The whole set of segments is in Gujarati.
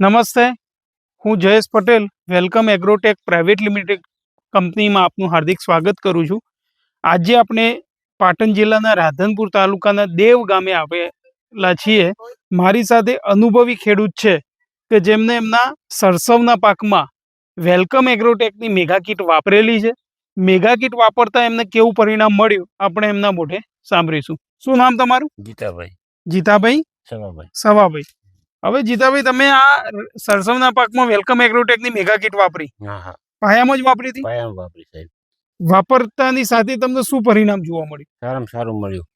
નમસ્તે હું Jayesh Patel welcome Agrotech private limited કંપનીમાં આપનું હાર્દિક સ્વાગત કરું છું. આજે આપણે પાટણ જિલ્લાના રાધનપુર તાલુકાના દેવ ગામે આવેલા છીએ. મારી સાથે અનુભવી ખેડૂત છે કે જેમને એમના સરસવના પાકમાં વેલકમ એગ્રોટેકની મેગા કીટ વાપરેલી છે. મેગા કીટ વાપરતા એમને કેવું પરિણામ મળ્યું આપણે એમના મોઢે સાંભળીશું. શું નામ તમારું? ગીતાભાઈ. જીતાભાઈ સવાભાઈ સવાભાઈ હવે જીતાભાઈ તમે આ સરસવના પાકમાં વેલકમ એગ્રોટેકની મેગા કીટ વાપરી. પાયામાં જ વાપરી હતી? પાયામાં વાપરી સાહેબ. વાપરતાની સાથે તમને શું પરિણામ જોવા મળ્યું? સારામાં સારું મળ્યું.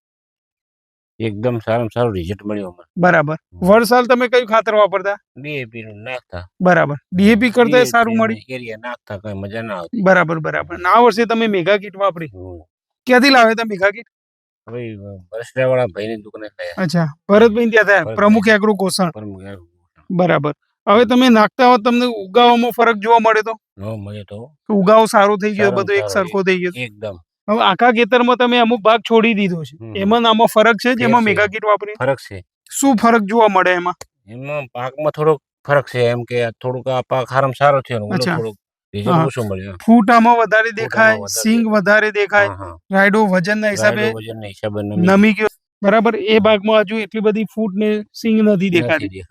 એકદમ સારામાં સારું રિઝલ્ટ મળ્યું અમને. બરાબર. વરસાલ તમે કયું ખાતર વાપરતા? ડીએપી નું નાખતા. બરાબર. ડીએપી કરતા સારું મળ્યું? એરિયા નાખતા કઈ મજા ના આવતી. બરાબર બરાબર. આ વર્ષે તમે મેગા કીટ વાપરી. ક્યાંથી લાવ્યા હતા મેગા કીટ હવે બરસરા વાળા દુકાને ગયા અચ્છા ભરતભાઈ ત્યાં થયા પ્રમુખ એગ્રો કોષણ પર મું બરાબર. હવે તમે નાખતા હો તમને ઉગાવામાં ફરક જોવા મળે તો? મળે તો? ઉગાવ સારો થઈ ગયો બધો એક સરખો થઈ ગયો. એકદમ. હવે આખા ખેતરમાં તમે અમુક ભાગ છોડી દીધો છે. એમાં આમાં ફરક છે જેમાં મેગા કીટ વાપરી ફરક છે. શું ફરક જોવા મળે એમાં? એમાં પાકમાં થોડોક ફરક છે એમ કે થોડુંક આ પાક હારામાં સારો થયો. થોડુંક હા. ઓછું મળ્યું ફૂટ વધારે દેખાય સિંગ વધારે દેખાય. રાયડો વજનના હિસાબે વજનના હિસાબે નમી ગયો. બરાબર એ ભાગમાં હજુ એટલી બધી ફૂટ ને સિંગ નથી દેખાતી.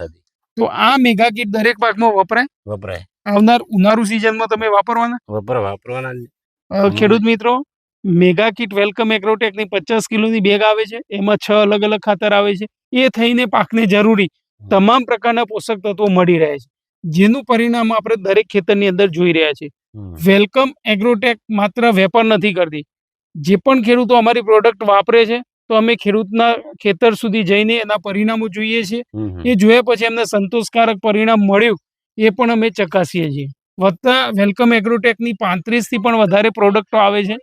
તો આ મેગા કીટ દરેક ભાગમાં વપરાય? વપરાય. આવનાર ઉનાળુ સિઝનમાં તમે વાપરવાના? વપરાય વાપરવાના. ખેડૂત મિત્રો મેગા કીટ વેલકમ એગ્રોટેકની પચાસ કિલોની બેગ આવે છે એમાં છ અલગ અલગ ખાતર આવે છે. એ થઈને પાકને જરૂરી તમામ પ્રકારના પોષક તત્વો મળી રહે છે. જેનું પરિણામ આપણે દરેક ખેતરની અંદર જોઈ રહ્યા છીએ. વેલકમ એગ્રોટેક માત્ર વેપાર નથી કરતી. જે પણ ખેડૂતો અમારી પ્રોડક્ટ વાપરે છે તો અમે ખેડૂતના ખેતર સુધી જઈને એના પરિણામો જોઈએ છીએ. એ જોયા પછી એમને સંતોષકારક પરિણામ મળ્યું એ પણ અમે ચકાસીએ છીએ. વધતા વેલકમ એગ્રોટેકની પાંત્રીસથી પણ વધારે પ્રોડક્ટો આવે છે.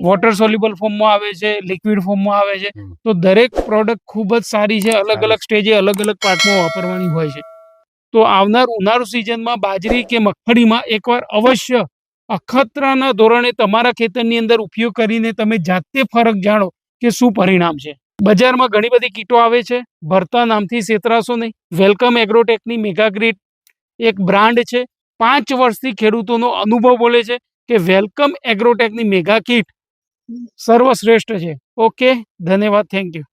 વોટર સોલ્યુબલ ફોર્મમાં આવે છે લિક્વિડ ફોર્મમાં આવે છે. તો દરેક પ્રોડક્ટ ખૂબ જ સારી છે અલગ અલગ સ્ટેજે અલગ અલગ પાકમાં વાપરવાની હોય છે. તો આવનાર ઉનાળુ સિઝનમાં બાજરી કે મગફળીમાં એકવાર અવશ્ય અખતરાના ધોરણે તમારા ખેતરની અંદર ઉપયોગ કરીને તમે જાતે ફરક જાણો કે શું પરિણામ છે. બજારમાં ઘણી બધી કીટો આવે છે, ભરતા નામથી છેતરાશો નહીં. વેલકમ એગ્રોટેકની મેગાગ્રીડ એક બ્રાન્ડ છે. પાંચ વર્ષથી ખેડૂતોનો અનુભવ બોલે છે કે વેલકમ એગ્રોટેકની મેગા કીટ સર્વશ્રેષ્ઠ છે. ઓકે, ધન્યવાદ, થેન્ક યુ.